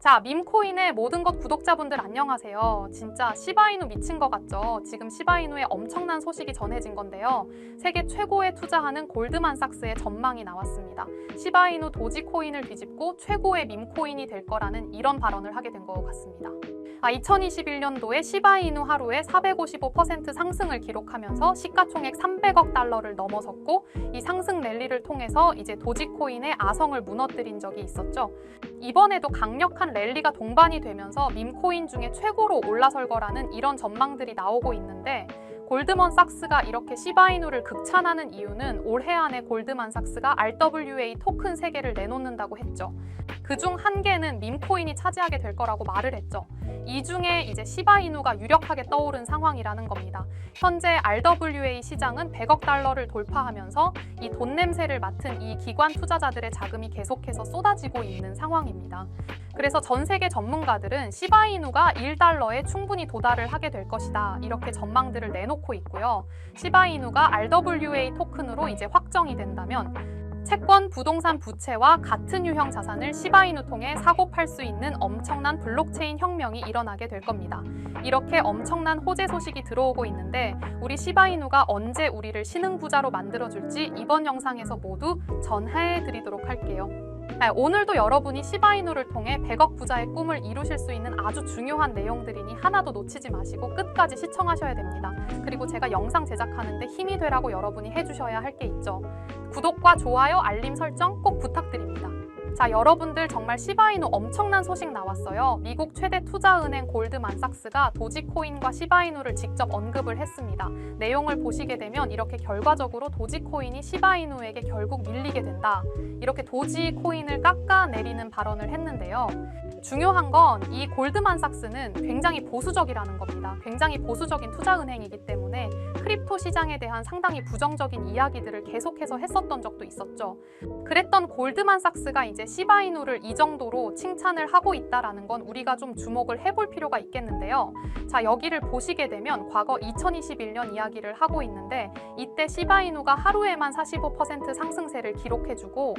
자, 밈코인의 모든 것 구독자분들 안녕하세요. 진짜 시바이누 미친 것 같죠? 지금 시바이누의 엄청난 소식이 전해진 건데요. 세계 최고에 투자하는 골드만삭스의 전망이 나왔습니다. 시바이누 도지코인을 뒤집고 최고의 밈코인이 될 거라는 이런 발언을 하게 된 것 같습니다. 아, 2021년도에 시바이누 하루에 455% 상승을 기록하면서 시가총액 300억 달러를 넘어섰고 이 상승 랠리를 통해서 이제 도지코인의 아성을 무너뜨린 적이 있었죠. 이번에도 강력한 랠리가 동반이 되면서 밈코인 중에 최고로 올라설 거라는 이런 전망들이 나오고 있는데 골드먼삭스가 이렇게 시바이누를 극찬하는 이유는 올해 안에 골드만삭스가 RWA 토큰 3개를 내놓는다고 했죠. 그 중 한 개는 밈코인이 차지하게 될 거라고 말을 했죠. 이 중에 이제 시바이누가 유력하게 떠오른 상황이라는 겁니다. 현재 RWA 시장은 100억 달러를 돌파하면서 이 돈 냄새를 맡은 이 기관 투자자들의 자금이 계속해서 쏟아지고 있는 상황입니다. 그래서 전 세계 전문가들은 시바이누가 1달러에 충분히 도달을 하게 될 것이다. 이렇게 전망들을 내놓고 있고요. 시바이누가 RWA 토큰으로 이제 확정이 된다면 채권, 부동산, 부채와 같은 유형 자산을 시바이누 통해 사고 팔 수 있는 엄청난 블록체인 혁명이 일어나게 될 겁니다. 이렇게 엄청난 호재 소식이 들어오고 있는데 우리 시바이누가 언제 우리를 신흥 부자로 만들어 줄지 이번 영상에서 모두 전해 드리도록 할게요. 아, 오늘도 여러분이 시바이누를 통해 100억 부자의 꿈을 이루실 수 있는 아주 중요한 내용들이니 하나도 놓치지 마시고 끝까지 시청하셔야 됩니다. 그리고 제가 영상 제작하는데 힘이 되라고 여러분이 해주셔야 할 게 있죠. 구독과 좋아요, 알림 설정 꼭 부탁드립니다. 자, 여러분들 정말 시바이누 엄청난 소식 나왔어요. 미국 최대 투자은행 골드만삭스가 도지코인과 시바이누를 직접 언급을 했습니다. 내용을 보시게 되면 이렇게 결과적으로 도지코인이 시바이누에게 결국 밀리게 된다. 이렇게 도지코인을 깎아내리는 발언을 했는데요. 중요한 건 이 골드만삭스는 굉장히 보수적이라는 겁니다. 굉장히 보수적인 투자은행이기 때문에 크립토 시장에 대한 상당히 부정적인 이야기들을 계속해서 했었던 적도 있었죠. 그랬던 골드만삭스가 이제 시바이누를 이 정도로 칭찬을 하고 있다라는 건 우리가 좀 주목을 해볼 필요가 있겠는데요. 자, 여기를 보시게 되면 과거 2021년 이야기를 하고 있는데 이때 시바이누가 하루에만 45% 상승세를 기록해주고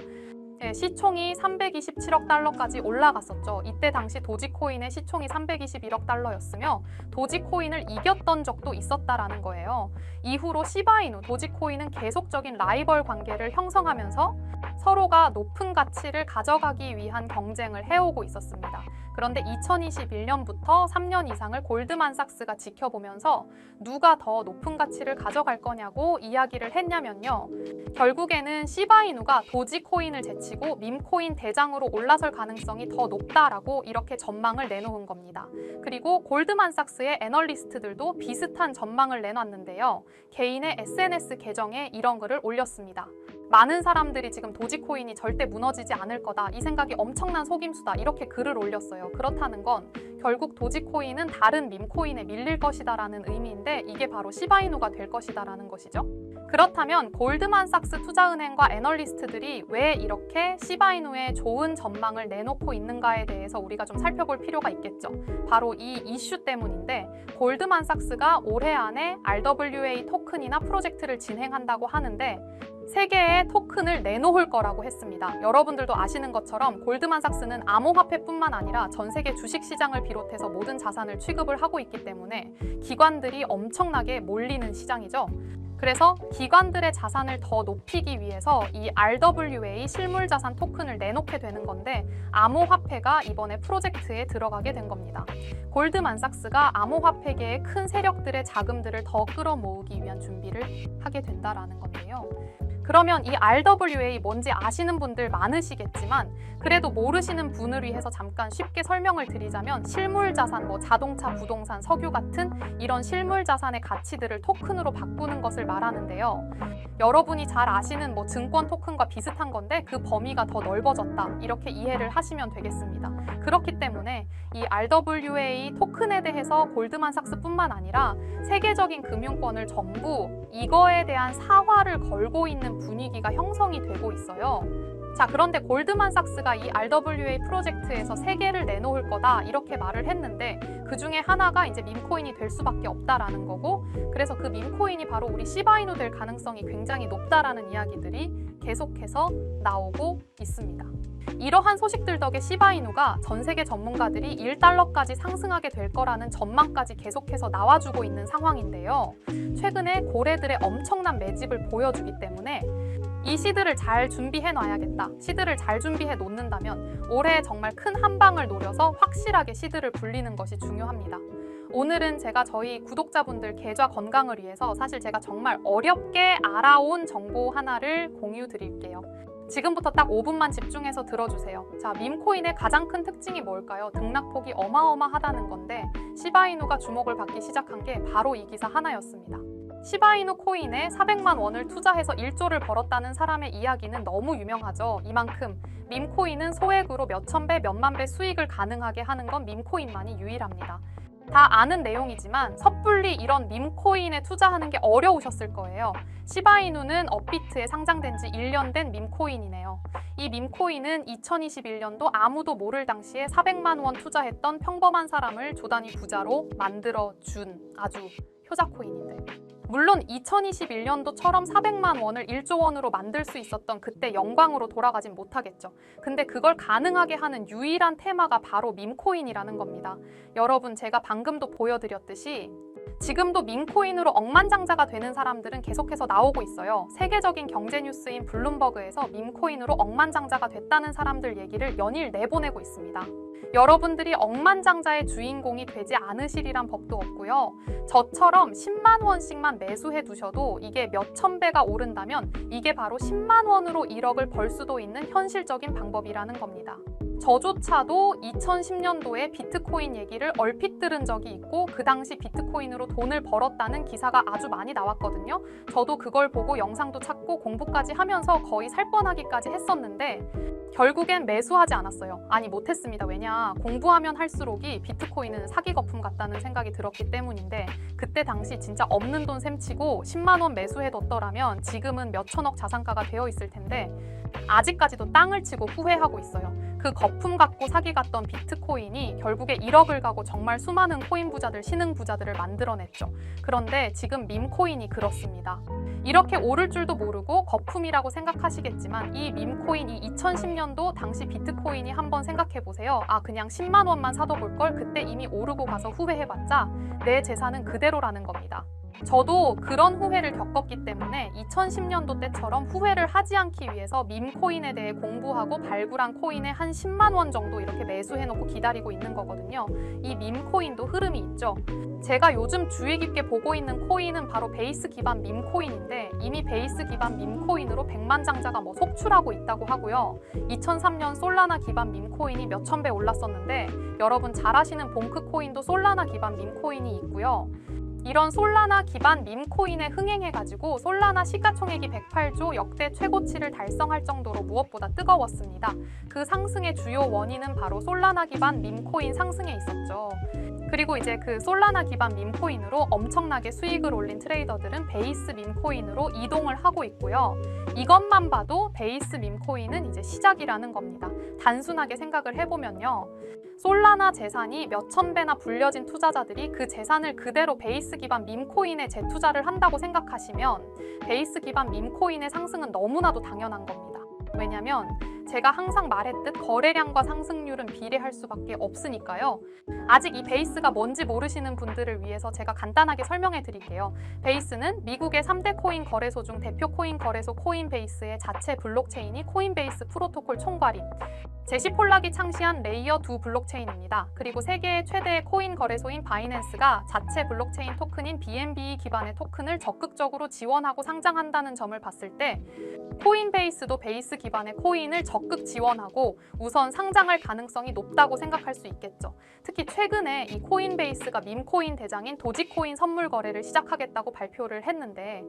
네, 시총이 327억 달러까지 올라갔었죠. 이때 당시 도지코인의 시총이 321억 달러였으며 도지코인을 이겼던 적도 있었다라는 거예요. 이후로 시바이누, 도지코인은 계속적인 라이벌 관계를 형성하면서 서로가 높은 가치를 가져가기 위한 경쟁을 해오고 있었습니다. 그런데 2021년부터 3년 이상을 골드만삭스가 지켜보면서 누가 더 높은 가치를 가져갈 거냐고 이야기를 했냐면요. 결국에는 시바이누가 도지코인을 제치고 밈코인 대장으로 올라설 가능성이 더 높다라고 이렇게 전망을 내놓은 겁니다. 그리고 골드만삭스의 애널리스트들도 비슷한 전망을 내놨는데요. 개인의 SNS 계정에 이런 글을 올렸습니다. 많은 사람들이 지금 도지코인이 절대 무너지지 않을 거다. 이 생각이 엄청난 속임수다. 이렇게 글을 올렸어요. 그렇다는 건 결국 도지코인은 다른 밈코인에 밀릴 것이다라는 의미인데 이게 바로 시바이누가 될 것이다라는 것이죠. 그렇다면 골드만삭스 투자은행과 애널리스트들이 왜 이렇게 시바이누의 좋은 전망을 내놓고 있는가에 대해서 우리가 좀 살펴볼 필요가 있겠죠. 바로 이 이슈 때문인데 골드만삭스가 올해 안에 RWA 토큰이나 프로젝트를 진행한다고 하는데 세 개의 토큰을 내놓을 거라고 했습니다. 여러분들도 아시는 것처럼 골드만삭스는 암호화폐뿐만 아니라 전 세계 주식 시장을 비롯해서 모든 자산을 취급을 하고 있기 때문에 기관들이 엄청나게 몰리는 시장이죠. 그래서 기관들의 자산을 더 높이기 위해서 이 RWA 실물 자산 토큰을 내놓게 되는 건데 암호화폐가 이번에 프로젝트에 들어가게 된 겁니다. 골드만삭스가 암호화폐계의 큰 세력들의 자금들을 더 끌어모으기 위한 준비를 하게 된다라는 건데요. 그러면 이 RWA 뭔지 아시는 분들 많으시겠지만 그래도 모르시는 분을 위해서 잠깐 쉽게 설명을 드리자면 실물 자산, 뭐 자동차, 부동산, 석유 같은 이런 실물 자산의 가치들을 토큰으로 바꾸는 것을 말하는데요. 여러분이 잘 아시는 뭐 증권 토큰과 비슷한 건데 그 범위가 더 넓어졌다. 이렇게 이해를 하시면 되겠습니다. 그렇기 때문에 이 RWA 토큰에 대해서 골드만삭스뿐만 아니라 세계적인 금융권을 전부 이거에 대한 사활을 걸고 있는 분위기가 형성이 되고 있어요. 자, 그런데 골드만삭스가 이 RWA 프로젝트에서 세 개를 내놓을 거다 이렇게 말을 했는데 그 중에 하나가 이제 밈코인이 될 수밖에 없다라는 거고 그래서 그 밈코인이 바로 우리 시바이누 될 가능성이 굉장히 높다라는 이야기들이 계속해서 나오고 있습니다. 이러한 소식들 덕에 시바이누가 전 세계 전문가들이 1달러까지 상승하게 될 거라는 전망까지 계속해서 나와주고 있는 상황인데요. 최근에 고래들의 엄청난 매집을 보여주기 때문에 이 시드를 잘 준비해 놔야겠다. 시드를 잘 준비해 놓는다면 올해 정말 큰 한 방을 노려서 확실하게 시드를 불리는 것이 중요합니다. 오늘은 제가 저희 구독자분들 계좌 건강을 위해서 사실 제가 정말 어렵게 알아온 정보 하나를 공유 드릴게요. 지금부터 딱 5분만 집중해서 들어주세요. 자, 밈코인의 가장 큰 특징이 뭘까요? 등락폭이 어마어마하다는 건데 시바이누가 주목을 받기 시작한 게 바로 이 기사 하나였습니다. 시바이누 코인에 400만 원을 투자해서 1조를 벌었다는 사람의 이야기는 너무 유명하죠. 이만큼 밈코인은 소액으로 몇천 배, 몇만 배 수익을 가능하게 하는 건 밈코인만이 유일합니다. 다 아는 내용이지만 섣불리 이런 밈코인에 투자하는 게 어려우셨을 거예요. 시바이누는 업비트에 상장된 지 1년 된 밈코인이네요. 이 밈코인은 2021년도 아무도 모를 당시에 400만 원 투자했던 평범한 사람을 조단위 부자로 만들어 준 아주 효자 코인인데. 물론 2021년도처럼 400만 원을 1조 원으로 만들 수 있었던 그때 영광으로 돌아가진 못하겠죠. 근데 그걸 가능하게 하는 유일한 테마가 바로 밈코인이라는 겁니다. 여러분 제가 방금도 보여드렸듯이 지금도 밈코인으로 억만장자가 되는 사람들은 계속해서 나오고 있어요. 세계적인 경제 뉴스인 블룸버그에서 밈코인으로 억만장자가 됐다는 사람들 얘기를 연일 내보내고 있습니다. 여러분들이 억만장자의 주인공이 되지 않으시리란 법도 없고요. 저처럼 10만 원씩만 매수해 두셔도 이게 몇 천 배가 오른다면 이게 바로 10만 원으로 1억을 벌 수도 있는 현실적인 방법이라는 겁니다. 저조차도 2010년도에 비트코인 얘기를 얼핏 들은 적이 있고 그 당시 비트코인으로 돈을 벌었다는 기사가 아주 많이 나왔거든요. 저도 그걸 보고 영상도 찾고 공부까지 하면서 거의 살 뻔하기까지 했었는데 결국엔 매수하지 않았어요. 아니 못했습니다. 왜냐 공부하면 할수록이 비트코인은 사기 거품 같다는 생각이 들었기 때문인데 그때 당시 진짜 없는 돈 셈치고 10만 원 매수해뒀더라면 지금은 몇 천억 자산가가 되어 있을 텐데 아직까지도 땅을 치고 후회하고 있어요. 그 거품 갖고 사기 갔던 비트코인이 결국에 1억을 가고 정말 수많은 코인 부자들, 신흥 부자들을 만들어냈죠. 그런데 지금 밈코인이 그렇습니다. 이렇게 오를 줄도 모르고 거품이라고 생각하시겠지만 이 밈코인 이 2010년도 당시 비트코인이 한번 생각해 보세요. 아 그냥 10만 원만 사도 볼걸 그때 이미 오르고 가서 후회해봤자 내 재산은 그대로라는 겁니다. 저도 그런 후회를 겪었기 때문에 2010년도 때처럼 후회를 하지 않기 위해서 밈코인에 대해 공부하고 발굴한 코인에 한 10만 원 정도 이렇게 매수해놓고 기다리고 있는 거거든요. 이 밈코인도 흐름이 있죠. 제가 요즘 주의 깊게 보고 있는 코인은 바로 베이스 기반 밈코인인데 이미 베이스 기반 밈코인으로 100만 장자가 뭐 속출하고 있다고 하고요. 2003년 솔라나 기반 밈코인이 몇천 배 올랐었는데 여러분 잘 아시는 봉크 코인도 솔라나 기반 밈코인이 있고요. 이런 솔라나 기반 밈코인에 흥행해가지고 솔라나 시가총액이 108조 역대 최고치를 달성할 정도로 무엇보다 뜨거웠습니다. 그 상승의 주요 원인은 바로 솔라나 기반 밈코인 상승에 있었죠. 그리고 이제 그 솔라나 기반 밈코인으로 엄청나게 수익을 올린 트레이더들은 베이스 밈코인으로 이동을 하고 있고요. 이것만 봐도 베이스 밈코인은 이제 시작이라는 겁니다. 단순하게 생각을 해보면요. 솔라나 재산이 몇천 배나 불려진 투자자들이 그 재산을 그대로 베이스 기반 밈코인에 재투자를 한다고 생각하시면 베이스 기반 밈코인의 상승은 너무나도 당연한 겁니다. 왜냐면 제가 항상 말했듯 거래량과 상승률은 비례할 수밖에 없으니까요. 아직 이 베이스가 뭔지 모르시는 분들을 위해서 제가 간단하게 설명해 드릴게요. 베이스는 미국의 3대 코인 거래소 중 대표 코인 거래소 코인베이스의 자체 블록체인이 코인베이스 프로토콜 총괄인 제시 폴락이 창시한 레이어 2 블록체인입니다. 그리고 세계의 최대 코인 거래소인 바이낸스가 자체 블록체인 토큰인 BNB 기반의 토큰을 적극적으로 지원하고 상장한다는 점을 봤을 때 코인베이스도 베이스 기반의 코인을 적극 지원하고 우선 상장할 가능성이 높다고 생각할 수 있겠죠. 특히 최근에 이 코인베이스가 밈코인 대장인 도지코인 선물 거래를 시작하겠다고 발표를 했는데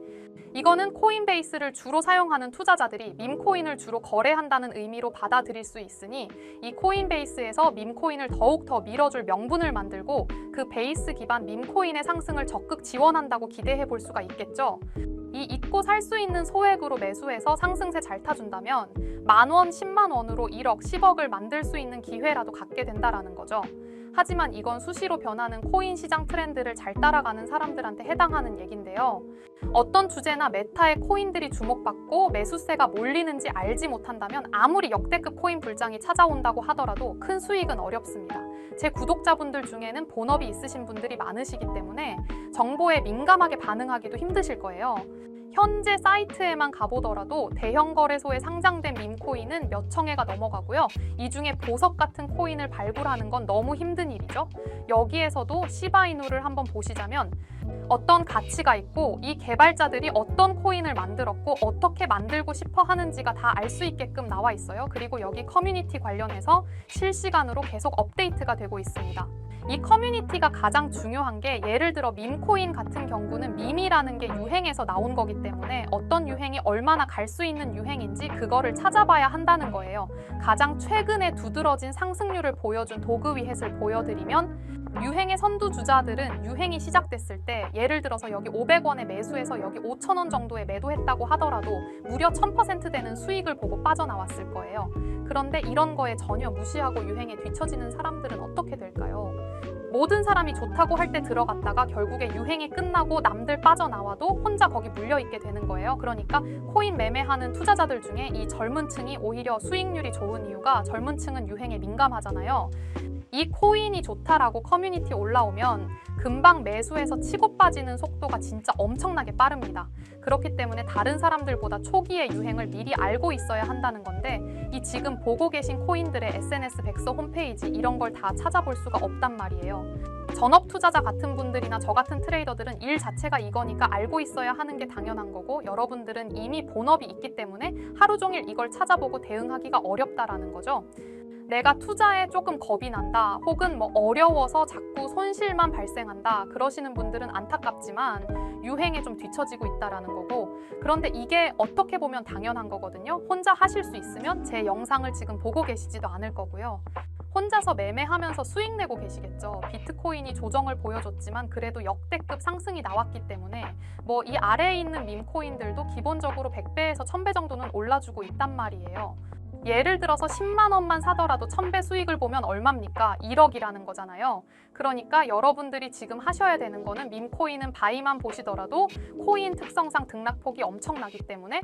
이거는 코인베이스를 주로 사용하는 투자자들이 밈코인을 주로 거래한다는 의미로 받아들일 수 있으니 이 코인베이스에서 밈코인을 더욱 더 밀어줄 명분을 만들고 그 베이스 기반 밈코인의 상승을 적극 지원한다고 기대해 볼 수가 있겠죠. 이 잊고 살 수 있는 소액으로 매수해서 상승세 잘 타준다면 만 원, 10만 원으로 1억, 10억을 만들 수 있는 기회라도 갖게 된다라는 거죠. 하지만 이건 수시로 변하는 코인 시장 트렌드를 잘 따라가는 사람들한테 해당하는 얘긴데요. 어떤 주제나 메타의 코인들이 주목받고 매수세가 몰리는지 알지 못한다면 아무리 역대급 코인 불장이 찾아온다고 하더라도 큰 수익은 어렵습니다. 제 구독자분들 중에는 본업이 있으신 분들이 많으시기 때문에 정보에 민감하게 반응하기도 힘드실 거예요. 현재 사이트에만 가보더라도 대형 거래소에 상장된 밈코인은 몇 청해가 넘어가고요. 이 중에 보석 같은 코인을 발굴하는 건 너무 힘든 일이죠. 여기에서도 시바이누를 한번 보시자면 어떤 가치가 있고 이 개발자들이 어떤 코인을 만들었고 어떻게 만들고 싶어 하는지가 다 알 수 있게끔 나와 있어요. 그리고 여기 커뮤니티 관련해서 실시간으로 계속 업데이트가 되고 있습니다. 이 커뮤니티가 가장 중요한 게 예를 들어 밈코인 같은 경우는 밈이라는 게 유행에서 나온 거기 때문에 어떤 유행이 얼마나 갈 수 있는 유행인지 그거를 찾아봐야 한다는 거예요. 가장 최근에 두드러진 상승률을 보여준 도그 위 햇을 보여드리면 유행의 선두주자들은 유행이 시작됐을 때 예를 들어서 여기 500원에 매수해서 여기 5,000원 정도에 매도했다고 하더라도 무려 1000% 되는 수익을 보고 빠져나왔을 거예요. 그런데 이런 거에 전혀 무시하고 유행에 뒤처지는 사람들은 어떻게 될까요? 모든 사람이 좋다고 할 때 들어갔다가 결국에 유행이 끝나고 남들 빠져나와도 혼자 거기 물려 있게 되는 거예요. 그러니까 코인 매매하는 투자자들 중에 이 젊은 층이 오히려 수익률이 좋은 이유가 젊은 층은 유행에 민감하잖아요. 이 코인이 좋다라고 커뮤니티 올라오면 금방 매수해서 치고 빠지는 속도가 진짜 엄청나게 빠릅니다. 그렇기 때문에 다른 사람들보다 초기의 유행을 미리 알고 있어야 한다는 건데 이 지금 보고 계신 코인들의 SNS 백서 홈페이지 이런 걸 다 찾아볼 수가 없단 말이에요. 전업 투자자 같은 분들이나 저 같은 트레이더들은 일 자체가 이거니까 알고 있어야 하는 게 당연한 거고 여러분들은 이미 본업이 있기 때문에 하루 종일 이걸 찾아보고 대응하기가 어렵다라는 거죠. 내가 투자에 조금 겁이 난다 혹은 뭐 어려워서 자꾸 손실만 발생한다 그러시는 분들은 안타깝지만 유행에 좀 뒤처지고 있다라는 거고 그런데 이게 어떻게 보면 당연한 거거든요. 혼자 하실 수 있으면 제 영상을 지금 보고 계시지도 않을 거고요. 혼자서 매매하면서 수익 내고 계시겠죠. 비트코인이 조정을 보여줬지만 그래도 역대급 상승이 나왔기 때문에 뭐 이 아래에 있는 밈코인들도 기본적으로 100배에서 1000배 정도는 올라주고 있단 말이에요 예를 들어서 10만 원만 사더라도 1000배 수익을 보면 얼마입니까? 1억이라는 거잖아요. 그러니까 여러분들이 지금 하셔야 되는 거는 밈코인은 바이만 보시더라도 코인 특성상 등락폭이 엄청나기 때문에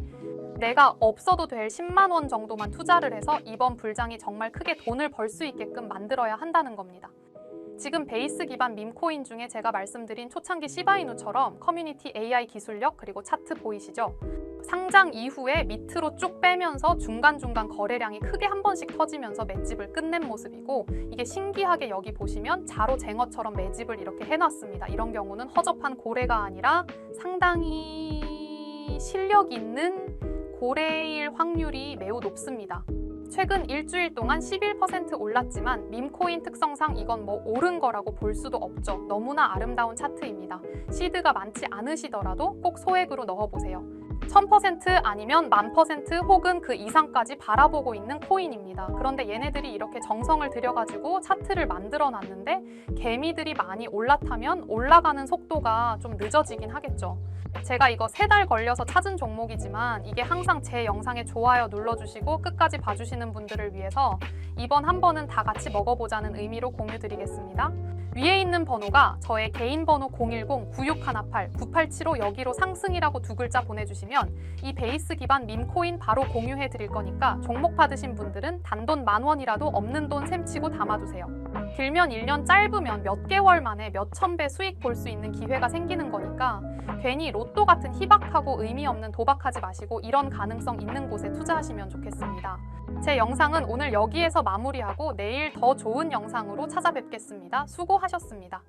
내가 없어도 될 10만 원 정도만 투자를 해서 이번 불장이 정말 크게 돈을 벌 수 있게끔 만들어야 한다는 겁니다. 지금 베이스 기반 밈코인 중에 제가 말씀드린 초창기 시바이누처럼 커뮤니티 AI 기술력 그리고 차트 보이시죠? 상장 이후에 밑으로 쭉 빼면서 중간중간 거래량이 크게 한 번씩 터지면서 맷집을 끝낸 모습이고 이게 신기하게 여기 보시면 자로 쟁어처럼 매집을 이렇게 해놨습니다. 이런 경우는 허접한 고래가 아니라 상당히 실력 있는 고래일 확률이 매우 높습니다. 최근 일주일 동안 11% 올랐지만 밈코인 특성상 이건 뭐 오른 거라고 볼 수도 없죠. 너무나 아름다운 차트입니다. 시드가 많지 않으시더라도 꼭 소액으로 넣어보세요. 1000% 아니면 1000% 혹은 그 이상까지 바라보고 있는 코인입니다. 그런데 얘네들이 이렇게 정성을 들여가지고 차트를 만들어 놨는데 개미들이 많이 올라타면 올라가는 속도가 좀 늦어지긴 하겠죠. 제가 이거 세 달 걸려서 찾은 종목이지만 이게 항상 제 영상에 좋아요 눌러주시고 끝까지 봐주시는 분들을 위해서 이번 한 번은 다 같이 먹어보자는 의미로 공유 드리겠습니다. 위에 있는 번호가 저의 개인 번호 010-9618-9875 여기로 상승이라고 두 글자 보내주시면 이 베이스 기반 밈코인 바로 공유해 드릴 거니까 종목 받으신 분들은 단돈 만 원이라도 없는 돈 셈치고 담아두세요. 길면 1년 짧으면 몇 개월 만에 몇 천 배 수익 볼 수 있는 기회가 생기는 거니까 괜히 로또 같은 희박하고 의미 없는 도박하지 마시고 이런 가능성 있는 곳에 투자하시면 좋겠습니다. 제 영상은 오늘 여기에서 마무리하고 내일 더 좋은 영상으로 찾아뵙겠습니다. 수고 하셨습니다.